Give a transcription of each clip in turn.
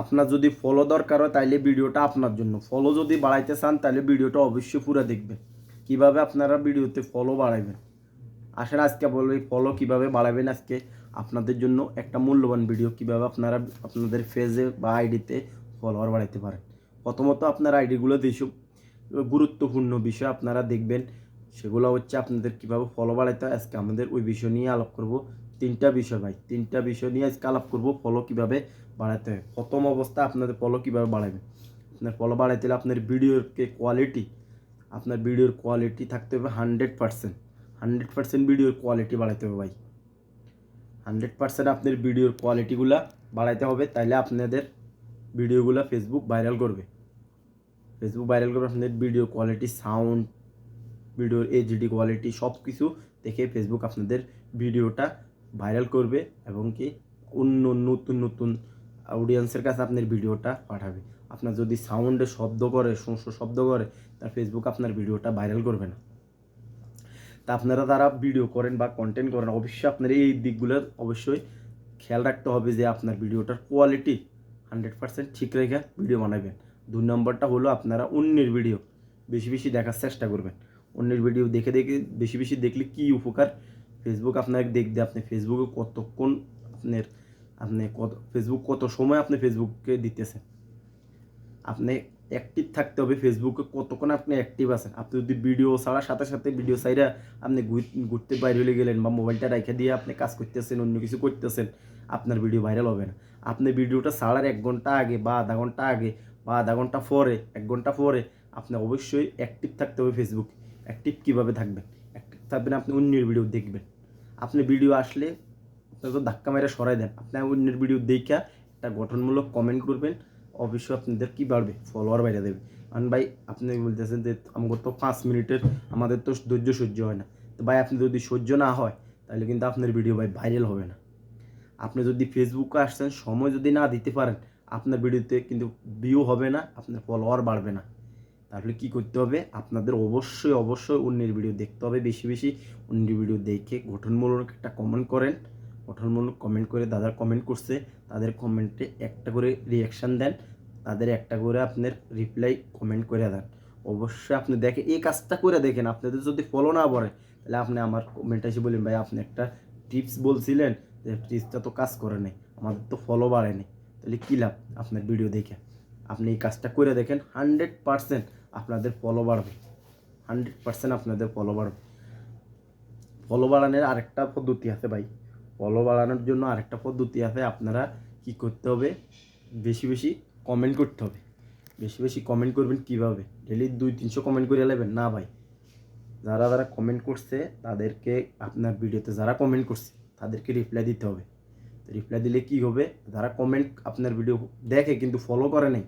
আপনার যদি ফলো দরকার হয়, তাইলে ভিডিওটা আপনার জন্য। ফলো যদি বাড়াইতে চান তাহলে ভিডিওটা অবশ্যই পুরো দেখবেন। কীভাবে আপনারা ভিডিওতে ফলো বাড়াবেন আসেন, আজকে বলব ফলো কীভাবে বাড়াবেন আজকে। আপনাদের জন্য একটা মূল্যবান ভিডিও, কীভাবে আপনারা আপনাদের ফেজে বা আইডিতে ফলোয়ার বাড়াইতে পারেন। প্রথমত আপনার আইডিগুলো যেসব গুরুত্বপূর্ণ বিষয় আপনারা দেখবেন। সেগুলো হচ্ছে আপনাদের কীভাবে ফলো বাড়াইতে হয়। আজকে আমাদের ওই বিষয় নিয়ে আলাপ করব। তিনটা বিষয় ভাই, তিনটা বিষয় নিয়ে আজকে আলাপ করব ফলো কীভাবে বাড়াতে হয়। প্রথম অবস্থা, আপনাদের ফলো কীভাবে বাড়াবেন আপনার ফলো বাড়াইতে হলে আপনার ভিডিওর কে কোয়ালিটি আপনার ভিডিওর কোয়ালিটি থাকতে হবে হান্ড্রেড পার্সেন্ট হান্ড্রেড পার্সেন্ট ভিডিওর কোয়ালিটি বাড়াইতে হবে ভাই। হান্ড্রেড পার্সেন্ট আপনার ভিডিওর কোয়ালিটিগুলা বাড়াইতে হবে, তাইলে আপনাদের ভিডিওগুলো ফেসবুক ভাইরাল করবে। ফেসবুক ভাইরাল করবে, আপনাদের ভিডিও কোয়ালিটি সাউন্ড ভিডিওর এইচডি কোয়ালিটি সব কিছু দেখে ফেসবুক আপনাদের ভিডিওটা ভাইরাল করবে এবং কি অন্য নতুন নতুন অডিয়েন্সের কাছে আপনার ভিডিওটা পাঠাবে। আপনার যদি সাউন্ডে শব্দ করে, শোঁ শব্দ করে, তার ফেসবুক আপনার ভিডিওটা ভাইরাল করবে না। তা আপনারা তারা ভিডিও করেন বা কন্টেন্ট করেন, অবশ্যই আপনার এই দিকগুলো অবশ্যই খেয়াল রাখতে হবে যে আপনার ভিডিওটার কোয়ালিটি হান্ড্রেড পার্সেন্ট ঠিক রেখে ভিডিও বানাবেন। দুই নম্বরটা হলো আপনারা অন্যের ভিডিও বেশি বেশি দেখার চেষ্টা করবেন। অন্যের ভিডিও দেখে দেখে বেশি বেশি দেখলে কী উপকার ফেসবুক আপনাকে দেখবে আপনি ফেসবুকে কতক্ষণ আপনার, আপনি কত ফেসবুক কত সময় আপনি ফেসবুককে দিতেছেন? আপনি অ্যাক্টিভ থাকতে হবে ফেসবুকে কতক্ষণ আপনি অ্যাক্টিভ আছেন? আপনি যদি ভিডিও ছাড়ার সাথে সাথে ভিডিও সাইডা আপনি ঘুর- ঘুরতে বাইরে হলে গেলেন বা মোবাইলটা রেখে দিয়ে আপনি কাজ করতেছেন, অন্য কিছু করতেছেন, আপনার ভিডিও ভাইরাল হবে না। আপনি ভিডিওটা ছাড়ার এক ঘণ্টা আগে বা আধা ঘণ্টা আগে বা আধা ঘণ্টা পরে, এক ঘণ্টা পরে আপনি অবশ্যই অ্যাক্টিভ থাকতে হবে ফেসবুকে অ্যাক্টিভ কীভাবে থাকবেন? অ্যাক্টিভ থাকবেন আপনি অন্যের ভিডিও দেখবেন। আপনি ভিডিও আসলে তো ধাক্কা মেরে সরাই দেন। আপনি অন্যের ভিডিও দেখা একটা গঠনমূলক কমেন্ট করবেন। অবশ্যই আপনাদের কি বাড়বে? ফলোয়ার বাইরে দেবে। কারণ ভাই, আপনি বলতেছেন যে আমাদের তো পাঁচ মিনিটের, আমাদের তো ধৈর্য সহ্য হয় না। তো ভাই, আপনি যদি সহ্য না হয়, তাহলে কিন্তু আপনার ভিডিও ভাই ভাইরাল হবে না। আপনি যদি ফেসবুকে আসছেন, সময় যদি না দিতে পারেন, আপনার ভিডিওতে কিন্তু ভিউ হবে না, আপনার ফলোয়ার বাড়বে না। তাহলে কি করতে হবে? আপনাদের অবশ্যই অবশ্যই অন্যের ভিডিও দেখতে হবে বেশি বেশি। অন্যের ভিডিও দেখে গঠনমূলক একটা কমেন্ট করেন। গঠনমূলক কমেন্ট করে দাদার কমেন্ট করছে। তাদের কমেন্টে একটা করে রিয়াকশান দেন। তাদের একটা করে আপনার রিপ্লাই কমেন্ট করে দেন। অবশ্যই আপনি দেখে, এই কাজটা করে দেখেন। আপনাদের যদি ফলো না পড়ে, তাহলে আপনি আমার কমেন্ট এসে বলেন ভাই, আপনি একটা টিপস বলছিলেন যে টিপসটা তো কাজ করে নেই, আমাদের তো ফলো বাড়েনি তাহলে কী লাভ আপনার ভিডিও দেখে? আপনি এই কাজটা করে দেখেন। হান্ড্রেড পারসেন্ট আপনাদের ফলো বাড়বে হান্ড্রেড পারসেন্ট আপনাদের ফলো বাড়বে ফলো বাড়ানোর আরেকটা পদ্ধতি আছে ভাই। ফলো বাড়ানোর জন্য আরেকটা পদ্ধতি আছে, আপনারা কি করতে হবে? বেশি বেশি কমেন্ট করতে হবে। বেশি বেশি কমেন্ট করবেন কীভাবে? ডেলি দুই, তিনশো কমেন্ট করে নেবেন? না ভাই। যারা যারা কমেন্ট করছে, তাদেরকে আপনার ভিডিওতে যারা কমেন্ট করছে, তাদেরকে রিপ্লাই দিতে হবে। রিপ্লাই দিলে কি হবে? যারা কমেন্ট আপনার ভিডিও দেখে কিন্তু ফলো করে নাই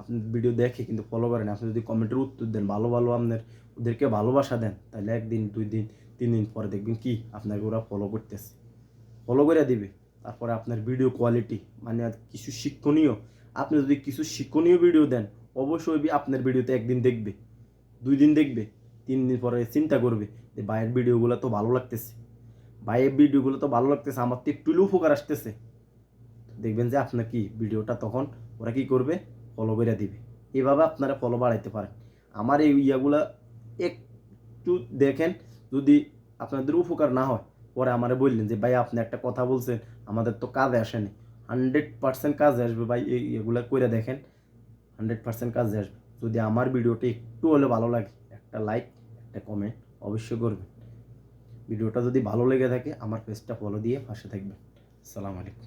আপনার ভিডিও দেখে কিন্তু ফলো করে না আপনি যদি কমেন্টের উত্তর দেন, ভালো ভালো আপনার, ওদেরকে ভালোবাসা দেন, তাহলে একদিন, দুই দিন, তিন দিন পরে দেখবেন কি আপনাকে ওরা ফলো করতেছে। ফলো করে দিবে। তারপরে আপনার ভিডিও কোয়ালিটি মানে কিছু শিক্ষণীয়, আপনি যদি কিছু শিক্ষণীয় ভিডিও দেন, অবশ্যই আপনার ভিডিওতে একদিন দেখবে, দুই দিন দেখবে, তিন দিন পরে চিন্তা করবে যে ভাইয়ের ভিডিওগুলো তো ভালো লাগতেছে। ভাইয়ের ভিডিওগুলো তো ভালো লাগতেছে, আমার তো একটু উপকার আসতেছে। দেখবেন যে আপনার কি ভিডিওটা তখন ওরা কি করবে? ফলো করে দিবে। এভাবে আপনারা ফলো বাড়াইতে পারেন। আমার এই ইয়াগুলা একটু দেখেন, যদি আপনাদের উপকার না হয়, পরে আমারে বললেন যে, ভাই, আপনি একটা কথা বলছেন, আমাদের তো কাজে আসেনি হান্ড্রেড পার্সেন্ট কাজে আসবে ভাই, এই এগুলো করে দেখেন। হান্ড্রেড পার্সেন্ট কাজে আসবে। যদি আমার ভিডিওটা একটু হলে ভালো লাগে, একটা লাইক একটা কমেন্ট অবশ্যই করবেন। ভিডিওটা যদি ভালো লেগে থাকে, আমার পেজটা ফলো দিয়ে পাশে থাকবেন। আসসালামু আলাইকুম।